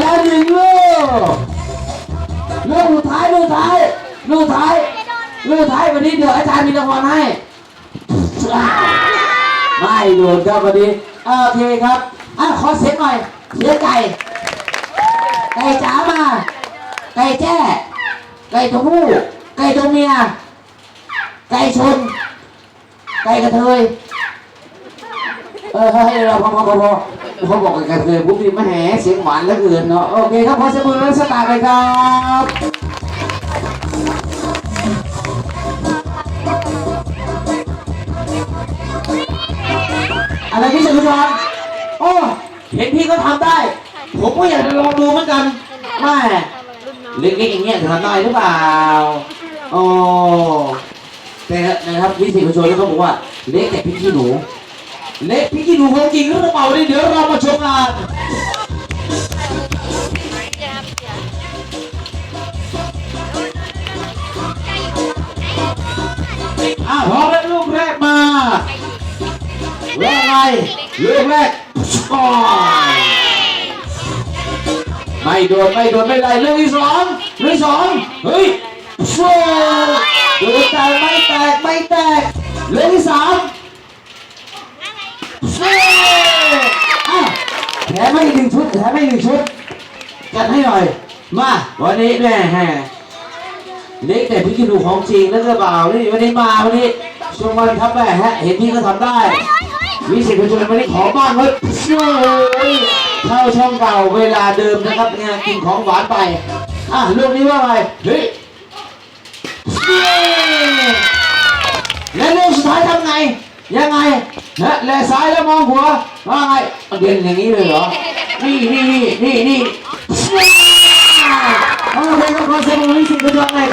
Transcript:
แล้วหนึ่งลูกลูกสุดท้ายลูกท้ายลูกท้ายลูกท้ายวันนี้เดี๋ยวอาจารย์มีรางวัลให้ ไม่โดนครับวันนี้โอเคครับอะขอเสียงหน่อยเสียงไก่ ไก่จ๋ามา ไก่แจ้ ไก่ตัวผู้ไก่ตัวเมีย ไก่ชน ไก่กระเทย ออให้เราพอพอพอเขาบอกก่กระเทยปุ๊บนี่มาแห่เสียงหวานเหลือเกินเนาะโอเคครับขอเสียงมือรัสตาร์เลยครับอะไรพี่สุชรโอ้เห็นพี่ก็ทำได้ ผมก็อยากจะลองดูเหมือนกันแม่เล็กๆอย่างเงี้ยทำได้หรือเปล่าโอ้แต่นะครับพี่สิงห์ชนเขาบอกว่าเล็กแต่พี่ขี้หนู เล็กพี่ขี้หนูของจริงหรือเปล่าเดี๋ยวเรามาชมกันอะพร้อมแล้วลูกแรกมาเรื่องอะไรลูกแรกโอ้ยไม่โดนไม่โดนไม่ได้เรื่องที่สองเรื่องที่สองเฮ้ยโซ่โดนแต่ไม่แตกไม่แตกเรื่องที่สาม เย้อะแถมให้อีกหนึ่งชุดแถมให้อีกหนึ่งชุด จัดให้หน่อย มาวันนี้แม่แห่เล็กแต่พี่กินดูของจริงแล้วก็เปล่านี่วันนี้มาวันนี้ชมวันครับแม่ฮะเห็นพี่ก็ทำได้วิสิตประชุมวันนี้ขอบ้างเฮ้ยเฮ้ยเข้าช่องเก่าเวลาเดิมนะครับงานกินของหวานไปอะลูกนี้ว่าไงเฮ้ยเย้และลูกสุดท้ายทำไง ยังไงนะแลซ้ายแล้วมองหัวว่าไงเด่นอย่างนี้เลยเหรอ นี่นี่นี่นี่นี่โอเคครับขอเสียงบมือให้สิ่งกระจกหน่อ